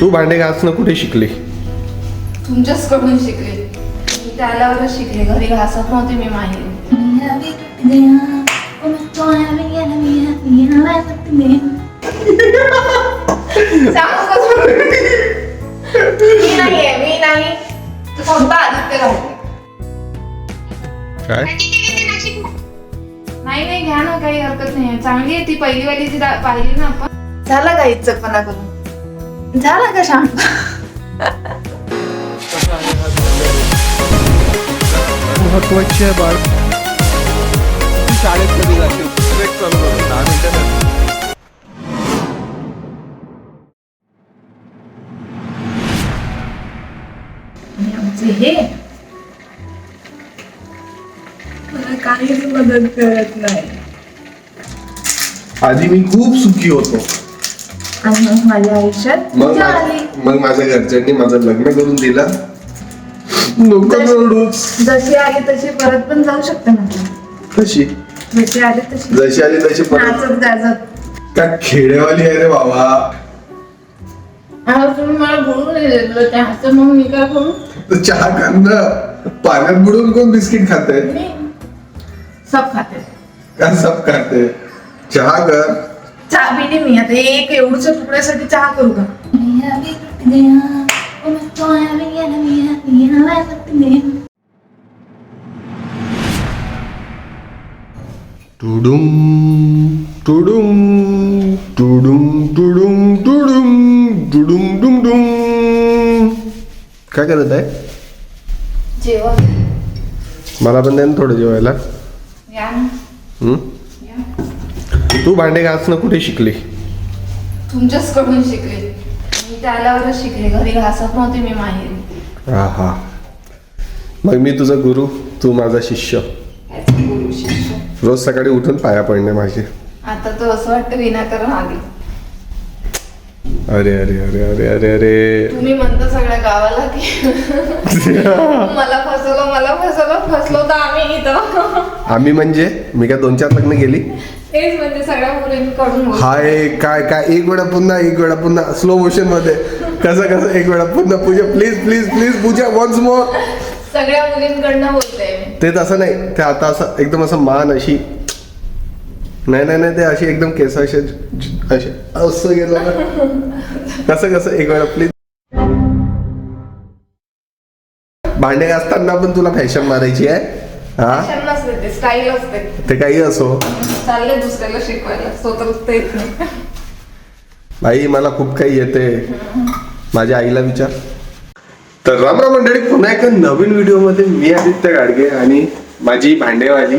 तू भांडे घासणं कुठे शिकली? तुमच्याच कडून शिकले. मी त्या आल्यावरच शिकले घरी घासत नव्हते मी माहेरी. सांगू का? मी नाहीये मी नाही तू फक्त आदित्य घालते काय? नाही नाही घ्या ना काही हरकत नाही. चांगली आहे ती पहिली वाली जी दा- पाहिली ना आपण. झाला का इच्छकपणा करून? झाला का शांत महत्वाची आहे बाळ. शाळेत कधी ट्रेक चालू दहा मिनिटं आणि आमचे हे. मला काहीच मदत करत नाही. आधी मी खूप सुखी होतो. आणि मग माझ्या आयुष्यात. मग मजा मा- आली मग माझ्या घरच्यांनी माझं लग्न करून दिलं. नको रडूच जशी आली तशी परत पण जाऊ शकते म्हटलं. कशी? जशी आली तशी. जशी आली तशी परत नाचत गाजत. का खेडेवाली आहे रे बाबा. आता तुम्ही मला बोलून नाही दिलं त्याचं मग मी काय करू? तर चहा खाणं पाण्यात बुडून कोण बिस्किट खाते मी सब खाते. का सब खाते? चहा कर. चहा पिली मी. आता एक एवढच्या तुकड्यासाठी चहा करू का? टुडुम टुडुम टुडुम टुडुम टुडुम टुडुम डुम डुम. काय करत आहे? जेवण. मला पण दे ना थोडं जेवायला. तू भांडे घासणं कुठे शिकली? तुमच्याच कडून शिकले. मी त्या आल्यावरच शिकले. घरी घासत नव्हते मी माहेरी. हा हा मग मी तुझा गुरु तू माझा शिष्य. याचे गुरु शिष्य. रोज सकाळी उठून पाया पडणे माझे. आता तर असं वाटतं विनाकारण आली. अरे अरे अरे अरे अरे अरे. तुम्ही म्हणता सगळ्या गावाला की मला फसवलं मला फसवलं फसलो तर आम्ही इथं. आम्ही म्हणजे? मी काय दोन चार लग्न गेली तेच म्हणजे सगळ्या मुलींकडून. हाय काय काय? एक वेळा पुन्हा एक वेळा पुन्हा. स्लो मोशनमध्ये. कसं कसं? एक वेळा पुन्हा Puja. Please please please Puja once more सगळ्या मुलींकडनं बोलते मी. ते तसं नाही. ते आता असं एकदम असं मान अशी. नाही नाही नाही. ते अशी एकदम केस असे असे असं गेलं ना. कसं कसं? एक वेळा प्लीज भांडे घासताना पण तुला फॅशन मारायची आहे? हा? फॅशन नसते ते स्टाईल असते. ते काही असो. चालले दुसऱ्याला शिकवायला. स्वतःच ते येत नाही. बाई मला खूप काही येते. माझ्या आईला विचार. तर राम राम मंडळी पुन्हा एका नवीन व्हिडिओमध्ये मी आदित्य गाडगे आणि माझी भांडेवाली.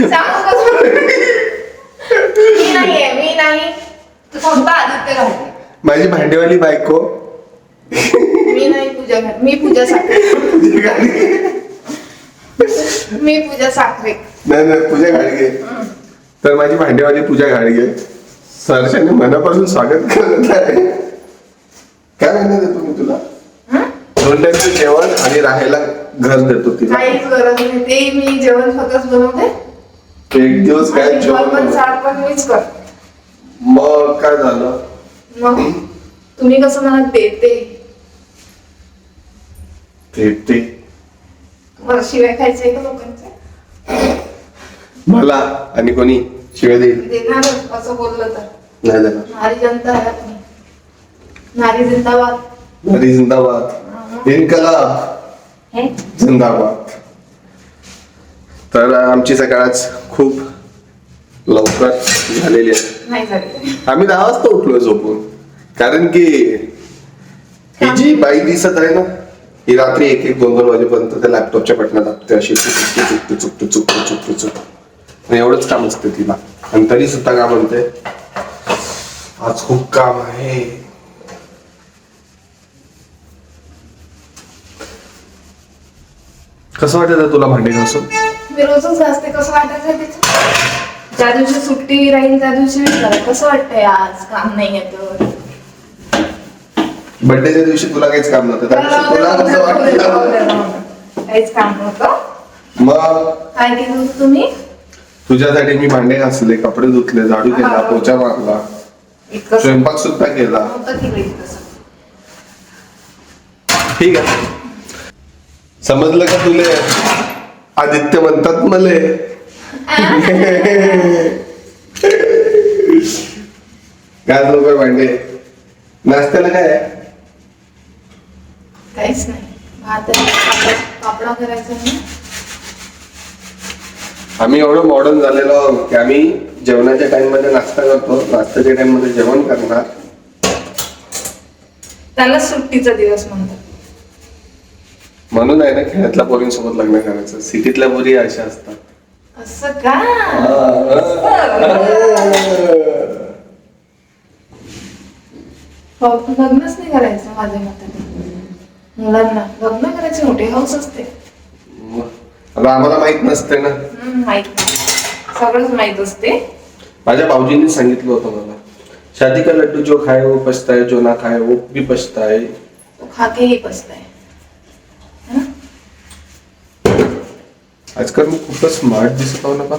सांगू का तुम्ही? मी नाहीये मी नाही. तू फक्त आदित्य घालते. माझी भांडेवाली बायको. मी नाही पूजा घाल मी पूजा साखरे. मी पूजा साखरे. नाही नाही पूजा घाडगे तर माझी भांडेवाली पूजा घाडगे सरशाने मनापासून स्वागत करत आहे. काय म्हणत आहे तुम्ही तुला? हं? दोन टाइमचं जेवण आणि राहायला घर देतो तिला. काहीच गरज नाही. ते मी जेवण स्वतःच बनवते. एक दिवस काय आणि जेवण पण सात पण मीच कर मग काय झालं? मग तुम्ही कसं मला देते? ते ते तुम्हाला शिवाय खायचंय का लोकांचं? मला आणि कोणी शिवाय देईल? देणारच असं बोललं तर. नाही देणार. नारी जनता आहे आपली नारी जिंदाबाद. नरी जिंदाबाद. इन्कलाब हे? जिंदाबाद. तर आमची सकाळच खूप लवकर झालेली आहे. नाही झाली. आम्ही दहा वाजता उठलोय झोपून. कारण की ही जी बाई दिसत आहे ना ही रात्री एक एक दोन दोन वाजेपर्यंत त्या लॅपटॉपच्या बटना दाबते अशी चुकते चुकते चुकते चुकते चुकते एवढंच काम असते तिला. आणि तरी सुद्धा का म्हणते आज खूप काम आहे. कसं वाटत तुला भांडे घासून मी रोजच घासते कसं वाटायचं ज्या दिवशी सुट्टी राहील त्या दिवशी विचार. कसं वाटतंय आज? काम नाही येतं बर्थडेच्या दिवशी तुला काहीच काम नव्हतं. त्या दिवशी तुला कसं वाटलं? काहीच काम नव्हतं. मग? काय केलं होतं तुम्ही? तुझ्यासाठी मी भांडे घासले कपडे धुतले झाडू केला पोचा मारला. इतकं स्वयंपाक सुद्धा केला. नव्हतं ठीक आहे. समजलं का तुले? आदित्य म्हणतात मले काय रुपये भांडे. नाश्त्याला काय? काहीच नाही. भात आहे, पापड- पापडा करायचा नाही आम्ही एवढं मॉडर्न झालेलो आहोत की आम्ही जेवणाच्या टाइममध्ये नाश्ता करतो. नाश्त्याच्या टाइममध्ये जेवण करणार. त्याला सुट्टीचा दिवस म्हणतात. म्हणून आहे ना खेड्यातल्या पोरींसोबत लग्न करायचं. सिटीतल्या पोरी अशा असतात. असं का? हो, लग्नच नाही करायचं माझ्या मते. मुलांना लग्न करायचे मोठे हाऊस असते. आता आम्हाला माहीत नसते ना. हम्म, माहीत नाही सगळंच माहीत असते. माझ्या भाऊजींनी सांगितलं होतं मला. शादी का लड्डू जो खाए वो पछताए जो ना खाए वो भी पछताए तो खाके ही पसताय है ना? आजकाल मी खूपच स्मार्ट दिसत आहो ना बा.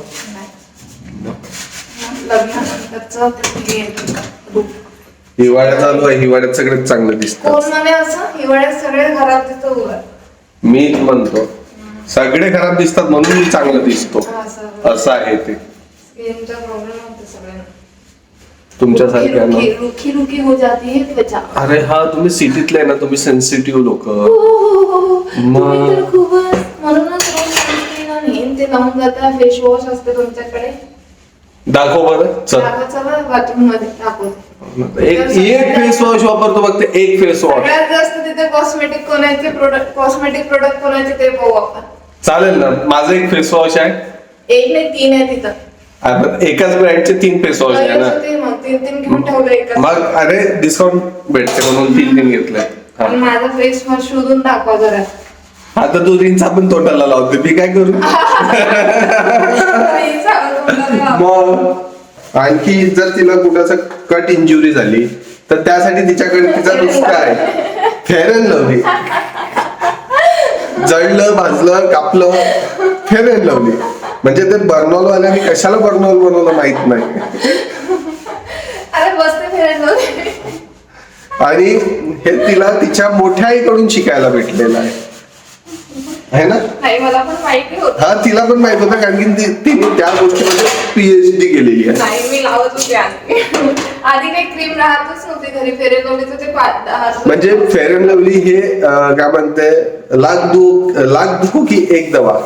हिवाळ्यात आलो आहे हिवाळ्यात सगळ्यात चांगलं दिसतं. सगळे. मी म्हणतो सगळे खराब दिसतात म्हणून मी चांगलं दिसतो. असं आहे ते. रुखी रुखी हो अरे हा तुम्ही सिटीतले ना तुम्ही सेन्सिटिव्ह लोक. हो, हो, मग? ते लावून जाता फेस वॉश असते तुमच्याकडे? दाखव बरं चल. दाखवा चला बाथरूममध्ये एक एक फेस वॉश वापरतो फक्त एक फेस वॉश सगळ्यात जास्त तिथे कॉस्मेटिक कोणाचे प्रोडक्ट कॉस्मेटिक प्रोडक्ट कोणाचे ते पाहू आपण. चालेल ना माझं एक फेस वॉश आहे. एक नाही तीन आहे तिथं. एकाच ब्रँडचे तीन फेस वॉश आहे ना? ते मग तीन तीन घेऊन ठेवलं एका मग अरे डिस्काउंट भेटते म्हणून तीन तीन घेतलंय. हा. पण माझा फेस वॉश शोधून दाखवा जरा. आता तू रिंचा पण तोंडाला लावते. मी काय करू. मग आणखी जर तिला कुणाचं कट इंजुरी झाली तर त्यासाठी तिच्याकडे तिचा नुसका आहे. फेअर अँड लवली जळलं भाजलं कापलं फेअर अँड लवली म्हणजे ते बर्नॉल वाल्याने कशाला बर्नॉल बनवलं माहीत नाही. आणि हे तिला तिच्या मोठ्या आईकडून शिकायला भेटलेलं आहे. है ना? नाही मला पण माहिती होत हा तिला पण माहीत होतं कारण की ती- तिने त्या गोष्टीमध्ये पीएचडी केलेली आहे. नाही मी लावत होते आधी. आधी काही क्रीम राहतच नव्हती घरी फेरे तर ते पाच दहा रुपये. म्हणजे फेअर अँड लवली हे अं, काय म्हणते लाख दु लाख दुखो की एक दवा?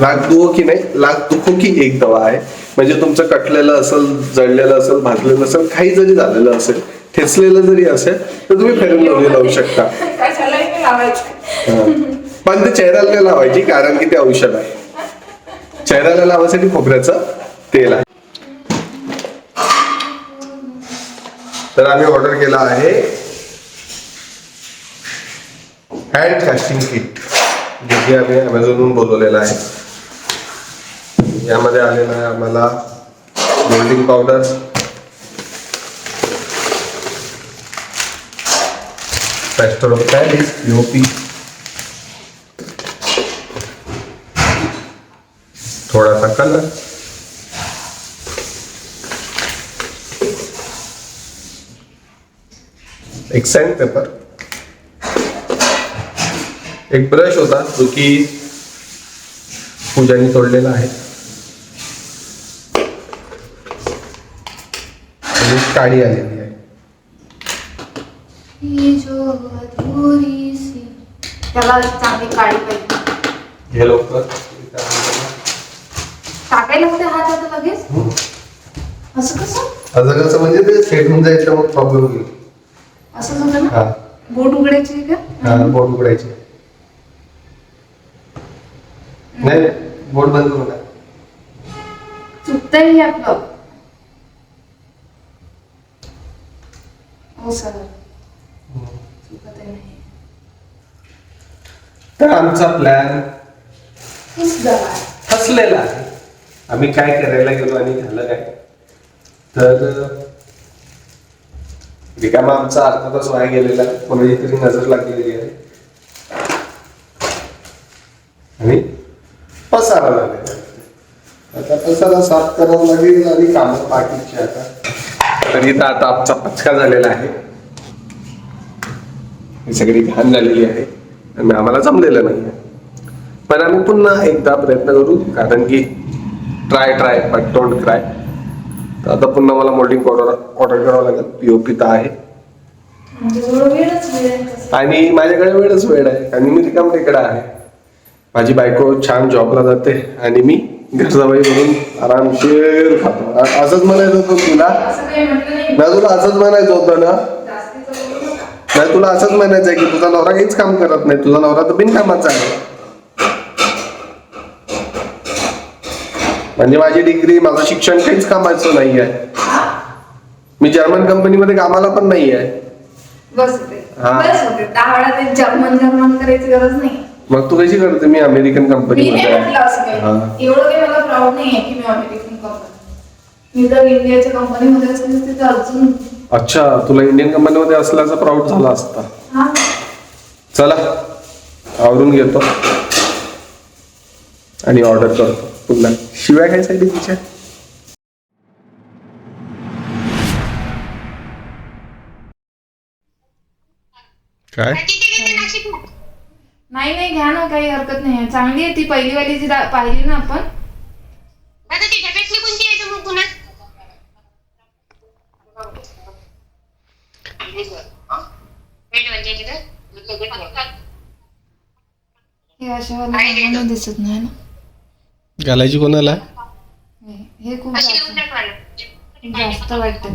लाख दुखो की नाही लाख दुखो की एक दवा आहे. म्हणजे तुमचं कटलेलं असेल जळलेलं असेल भाजलेलं असेल काही जरी झालेलं असेल ठेचलेलं जरी असेल तर तुम्ही फेअर अँड लवली लावू शकता. कशालाही मी लावायचं. हा. पण ते चेहऱ्याला लावायची कारण की ते औषध आहे. चेहऱ्याला लावायसाठी खोबऱ्याचं तेल आहे. तर आम्ही ऑर्डर केला आहे हँड कास्टिंग किट जे की आम्ही अमेझॉनवरून बोलवलेलं आहे. यामध्ये आलेलं आहे आम्हाला मोल्डिंग पावडर पॅस्टोडोपॅलिस पी कलर। एक सॅन्ड पेपर एक ब्रश होता जो की पूजाने तोडलेला आहे. काडी आलेली आहे. ही. त्याला चांगली काळी पाहिजे. हे लवकर टाकायला कुठे हात आता लगेच? असं कसं? असं कसं म्हणजे ते सेट होऊन जायचं मग प्रॉब्लेम होईल. असं झालं ना? हा. बोट उघडायची का? हा बोट उघडायचे. नाही बोट बंद करू नका. चुकतंय हे आपलं. हो सर. चुकत नाही. तर आमचा प्लॅन फसलेला आहे. आम्ही काय करायला गेलो आणि झालं काय? तर रिकामा आमचा अर्धा तास वाया गेलेला. कोणाची तरी नजर लागलेली आहे. आणि पसारा लागलेला. आता पसारा साफ करावा लागेल आणि कामं पाठीची आता. तर इथं आता आमचा पचका झालेला आहे. ही सगळी घाण झालेली आहे. आणि आम्हाला जमलेलं नाही पण आम्ही पुन्हा एकदा प्रयत्न करू कारण की try try but don't cry तर आता पुन्हा मला मोल्डिंग पावडर ऑर्डर करावं लागेल. पीओपी तर आहे. आणि माझ्याकडे वेळच वेळ आहे. आणि मी रिकाम तिकडे आहे. माझी बायको छान जॉबला जाते. आणि मी घरजाबाई म्हणून आरामशीर खातो. असंच म्हणायचं होतं तुला? नाही तुला असंच म्हणायचं होतं ना? नाही तुला असंच म्हणायचं आहे की तुझा नवरा काहीच काम करत नाही. तुझा नवरा तर बिनकामाचा आहे. म्हणजे माझी डिग्री माझं शिक्षण काहीच कामाचं नाही आहे मी जर्मन कंपनीमध्ये कामाला पण नाही आहे बस होते. हा. बस होते. दहा वेळा ते जर्मन जर्मन करायची गरज नाही. मग तू कशी करते? मी अमेरिकन मी कंपनीमध्ये नाही म्हटलं असं आहे काही. एवढं काही मला प्राऊड नाही आहे की मी अमेरिकन कंपनी मी जर इंडियाच्या कंपनीमध्ये असते तर तिथे अजून अच्छा तुला इंडियन कंपनीमध्ये असल्याचा प्राऊड झाला असता. हा. चला आवरून घेतो. आणि ऑर्डर करतो. पुन्हा शिवाय काय साठी तिच्या काय? नाही नाही घ्या ना काही हरकत नाही. चांगली आहे ती पहिली वाली जी पाहिली ना आपण. म्हणजे दिसत नाही ना. घालायची कोणाला? हे- हे खूप अशी जास्त. वाटतं.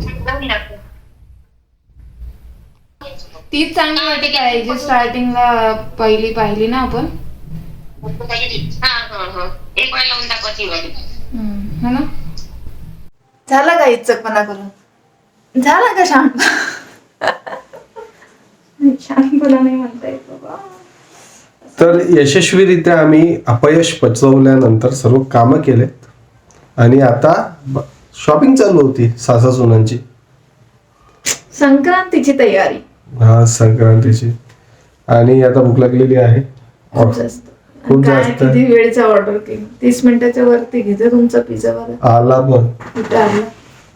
तीच चांगली वाटत आहे जी स्टार्टिंगला पहिली पाहिली ना आपण. हा हा हा. एक वेळ लावून दाखव ती वाली हम्म, है ना? झाला का इच्छकपणा करून? झाला का शांत? शांतपणा नाही म्हणता येत. बाबा तर यशस्वीरित्या आम्ही अपयश पचवल्यानंतर सर्व कामं केलेत. आणि आता शॉपिंग चालू होती सासा सुनांची. संक्रांतीची तयारी. हा संक्रांतीची. आणि आता भूक लागलेली आहे. खूप जास्त. खूप काय जास्त. किती वेळचा ऑर्डर केली? तीस मिनिटाच्या वरती घेते तुमचा पिझ्झा वाला. आला पण. कुठे आला?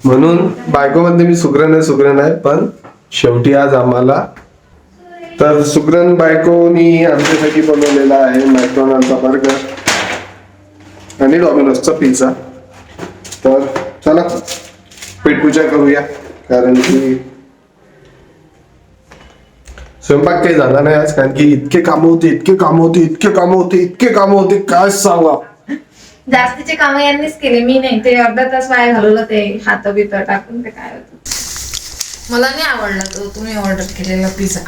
म्हणून बायको म्हणते मी सुग्रण आहे सुग्रण आहे पण शेवटी आज आम्हाला तर सुग्रण बायकोनी आमच्यासाठी बनवलेला आहे मॅकडॉनल्डचा बर्गर आणि डॉमिनोजचा पिझ्झा. तर चला पेटपूजा करूया कारण की स्वयंपाक काही झाला नाही आज कारण की इतके कामं होते इतके कामं होते इतके कामं होते इतके कामं होते काय सांगा जास्तीचे काम यांनीच केले मी नाही ते अर्धा तास वाया घालवलं ते हात बित टाकून ते काय होतं. मला नाही आवडला तो तुम्ही ऑर्डर केलेला पिझ्झा.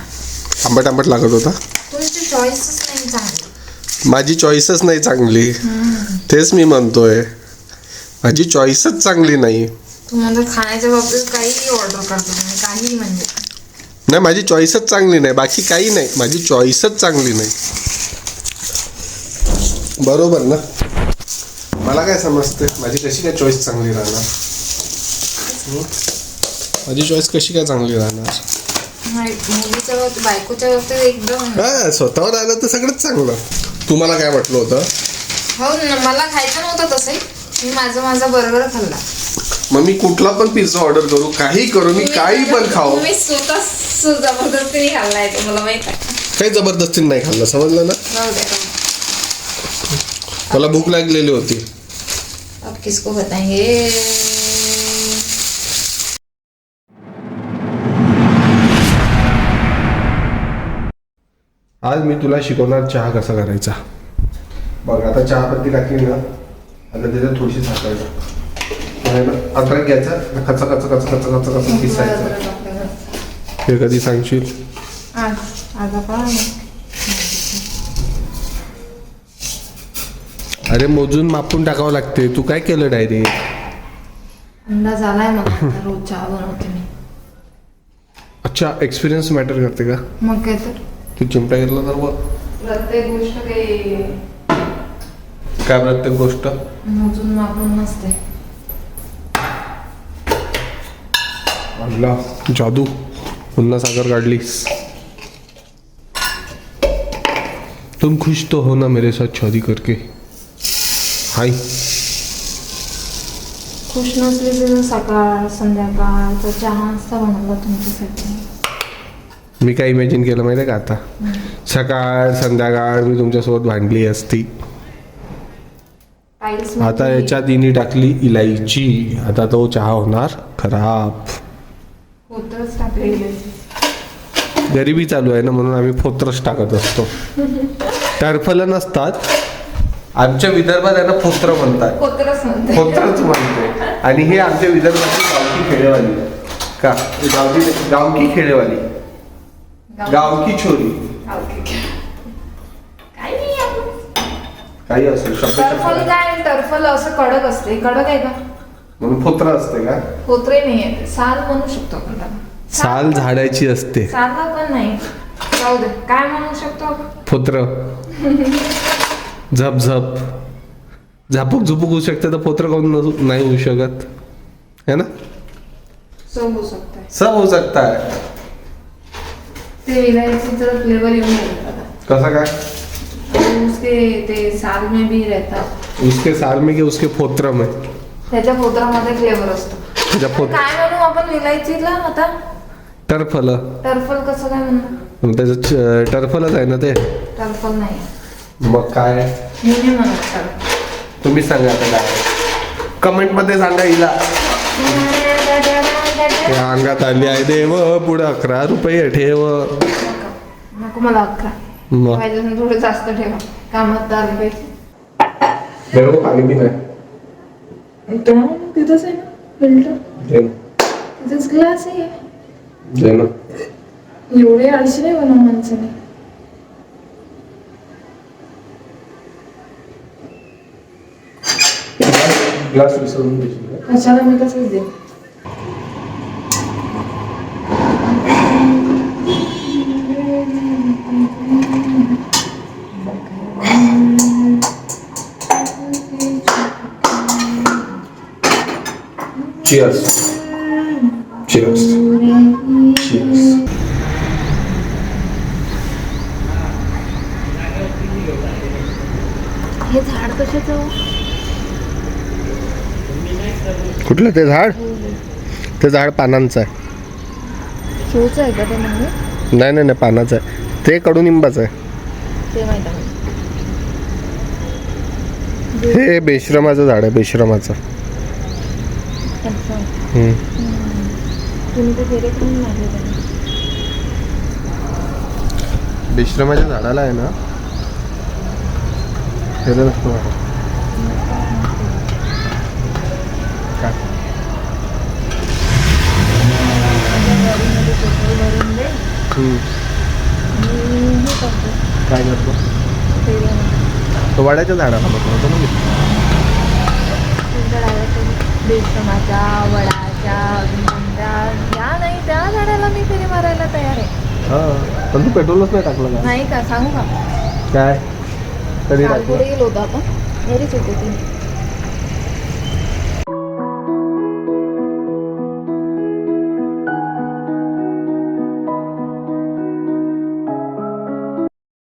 आंबट आंबट लागत होता. तुमची चॉईसच नाही चांगली. माझी चॉईसच नाही चांगली. तेच मी म्हणतोय. माझी चॉईसच चांगली नाही. तुम्हाला खाण्याच्या बाबतीत काहीही ऑर्डर करतो तुम्ही काही म्हणजे. नाही माझी चॉईसच चांगली नाही. बाकी काही नाही. माझी चॉईसच चांगली नाही. बरोबर ना? मला काय समजते माझी कशी काय चॉईस चांगली राहणार? माझी चॉईस कशी काय चांगली राहणार? हा स्वतःवर आलं तर सगळंच चांगलं. तुम्हाला काय वाटलं होतं? हो ना मला खायचं नव्हतं तसंही मी माझा माझा बर्गर खाल्ला. मग मी कुठला पण पिझ्झा ऑर्डर करू काही करू मी काही पण खाऊ. तुम्ही स्वतः जबरदस्तीने खाल्लाय ते मला माहीत आहे. काही जबरदस्तीने नाही खाल्लं समजलं ना. मला भूक लागलेली होती. अब किसको बताएंगे? आज मी तुला शिकवणार चहा कसा करायचा? बघ आता चहा पत्ती टाकली ना आता त्याच्यात थोडीशी साखर टाक. अद्रक घ्यायचा कचा कचा कचा कचा कचा कचा किसायचा हे कधी सांगशील? आज आज आपण अरे मोजून मापून टाकावं लागते. तू काय केलं डायरेक्ट? अंदाज आलाय मला आता रोज चहा बनवते मी. अच्छा एक्सपिरियन्स मॅटर करते का? मग काय तर. तू चिमटा घेतला तर बघ प्रत्येक गोष्ट काही काय प्रत्येक गोष्ट? मोजून मापून नसते. आणला. जादू. पुन्हा साखर काढलीस. तुम खुश तो हो ना मेरे साथ शादी करके. हाय. खुश नसली तर सकाळ संध्याकाळचा चहा असता बनवला तुमच्यासाठी. मी काय इमॅजिन केलं माहिती आहे का आता? सकाळ संध्याकाळ मी तुमच्यासोबत भांडली असती. आता याच्यात इनी टाकली इलायची. आता तो चहा होणार. खराब गरिबी चालू आहे ना म्हणून आम्ही फोत्रच टाकत असतो. टरफलं नसतात. आमच्या विदर्भात आहे ना फोत्र म्हणतात. फोत्रच म्हणते. आणि हे आमच्या विदर्भाची गावकी खेळेवाली का? गावकी गावकी खेळेवाली गावकी छोरी. काय नाही आपण काही असो शब्द टर्फल काय टर्फल असं कडक असते. कडक आहे का? म्हणून फोत्र असते का? होतरे नाही आहे साल म्हणू शकतो आपण त्याला. साल झाडाची असते. साला पण नाही. जाऊ दे. काय म्हणू शकतो? आपण फोत्र झप झप. झापूक झुपूक होऊ शकते तर फोत्र काऊन नसू- नाही होऊ शकत. है ना? सो हो सकता है सब हो सकता है ते इलायचीचा फ्लेवर येऊन. कसा काय? और उसके ते साल में भी रहतात. उसके साल में की उसके फोत्र में त्याच्या पोत्रामध्ये फ्लेवर असतो. त्याच्या फोत काय म्हणू आपण इलायचीला आता? टरफल. टर्फल कसं काय म्हणणार त्याचं च- टरफलच आहे ना ते? टर्फल नाही. मग काय? मी नाही म्हणत टर्फल. तुम्ही सांगा आता काय. कमेंटमध्ये सांगा हिला. या अंगात आली आहे देव पुढे अकरा रुपये ठेव. नको मला अकरा. मग? पाहिजे असेल थोडं जास्त ठेवा. कामात तर आले पाहिजे देव पाणी बी नाही. तिथंच आहे ना फिल्टर दे ना. तिथंच ग्लास आहे. दे ना. एवढे आळशी नाही बनव माणसाने. ग्लास विसरून देशील का? कशाला मी कसंच दे Cheers. Cheers. Cheers. हे झाड कशाचं कुठलं ते झाड? ते झाड पानांचं आहे. शोचं आहे का ते म्हणजे नाही नाही नाही पानाचं आहे. ते कडुनिंबाचं आहे. ते माहीत आहे. हे बेश्रमाचं झाड आहे बेश्रमाचं अच्छा हम्म. तुम्ही तर फेरे पण मारले त्यांना बेश्रमाच्या झाडाला आहे ना? फेरं नसतं मारत. काय? हे करतो. वाड्याच्या झाडाला बसवतो ना मी बेसनाच्या वडाच्या या नाही त्या झाडाला मी फेरी मारायला तयार आहे. हा पण तू पेट्रोलच नाही टाकलं का? नाही का? सांगू का? काय? कधी गेलो होतो आपण. घरीच होतो ती.